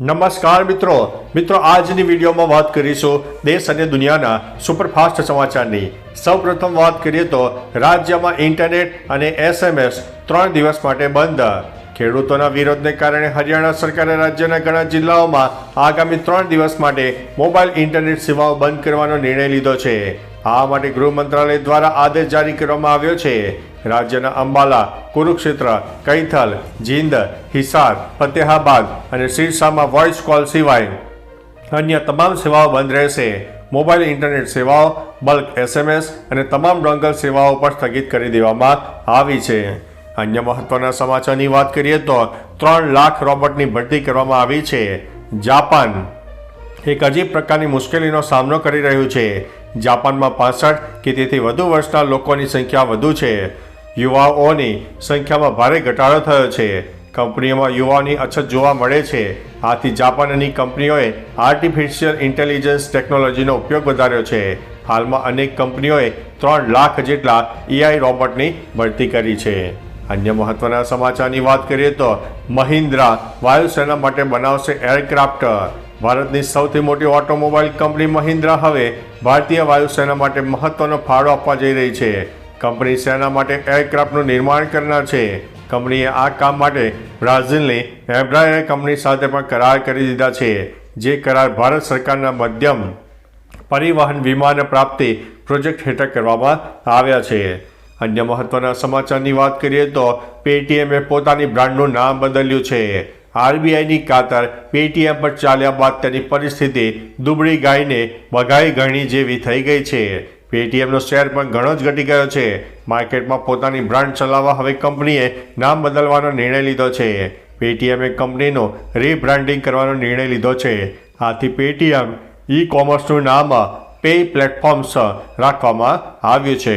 નમસ્કાર મિત્રો. મિત્રો, આજની વિડીયોમાં વાત કરીશું દેશ અને દુનિયાના સુપરફાસ્ટ સમાચારની. સૌપ્રથમ વાત કરીએ તો રાજ્યમાં ઇન્ટરનેટ અને એસએમએસ ત્રણ દિવસ માટે બંધ. ખેડૂતોના વિરોધને કારણે હરિયાણા સરકારે રાજ્યના ઘણા જિલ્લાઓમાં આગામી ત્રણ દિવસ માટે મોબાઈલ ઇન્ટરનેટ સેવાઓ બંધ કરવાનો નિર્ણય લીધો છે. આ માટે ગૃહ મંત્રાલય દ્વારા આદેશ જારી કરવામાં આવ્યો છે. રાજ્યના અંબાલા, કુરુક્ષેત્ર, કૈથલ, જીંદ, હિસાર, ફતેહાબાદ અને સિરસામાં વોઇસ કોલ સિવાય અન્ય તમામ સેવાઓ બંધ રહેશે. મોબાઈલ ઇન્ટરનેટ સેવાઓ બલ્ક એસએમએસ અને તમામ ડોંગલ સેવાઓ પર સ્થગિત કરી દેવામાં આવી છે. અન્ય મહત્વના સમાચારની વાત કરીએ તો ત્રણ લાખ રોબોટની ભરતી કરવામાં આવી છે. જાપાન એક અજીબ પ્રકારની મુશ્કેલીનો સામનો કરી રહ્યું છે. જાપાનમાં પાસઠ કે તેથી વધુ વર્ષના લોકોની સંખ્યા વધુ છે. યુવાઓની સંખ્યામાં ભારે ઘટાડો થયો છે. કંપનીઓમાં યુવાઓની અછત જોવા મળે છે. આથી જાપાનની કંપનીઓએ આર્ટિફિશિયલ ઇન્ટેલિજન્સ ટેકનોલોજીનો ઉપયોગ વધાર્યો છે. હાલમાં અનેક કંપનીઓએ ત્રણ લાખ જેટલા એઆઈ રોબોટની ભરતી કરી છે. અન્ય મહત્વના સમાચારની વાત કરીએ તો મહિન્દ્રા વાયુસેના માટે બનાવશે એરક્રાફ્ટ. ભારતની સૌથી મોટી ઓટોમોબાઈલ કંપની મહિન્દ્રા હવે ભારતીય વાયુસેના માટે મહત્વનો ફાળો આપવા જઈ રહી છે. કંપની સેના માટે એરક્રાફ્ટનું નિર્માણ કરનાર છે. કંપનીએ આ કામ માટે બ્રાઝિલની એબ્રાયર કંપની સાથે પણ કરાર કરી દીધા છે, જે કરાર ભારત સરકારના મધ્યમ પરિવહન વિમાન પ્રાપ્તિ પ્રોજેક્ટ હેઠળ કરવામાં આવ્યા છે. અન્ય મહત્વના સમાચારની વાત કરીએ તો પેટીએમે પોતાની બ્રાન્ડનું નામ બદલ્યું છે. આરબીઆઈની કાતર પેટીએમ પર ચાલ્યા બાદ તેની પરિસ્થિતિ દુબળી ગાયને બગાઈ ગણી જેવી થઈ ગઈ છે. પેટીએમનો શેર પણ ઘણો જ ઘટી ગયો છે. માર્કેટમાં પોતાની બ્રાન્ડ ચલાવવા હવે કંપનીએ નામ બદલવાનો નિર્ણય લીધો છે. પેટીએમે કંપનીનો રીબ્રાન્ડિંગ કરવાનો નિર્ણય લીધો છે. આથી પેટીએમ ઈ કોમર્સનું નામ પે પ્લેટફોર્મ્સ રાખવામાં આવ્યું છે.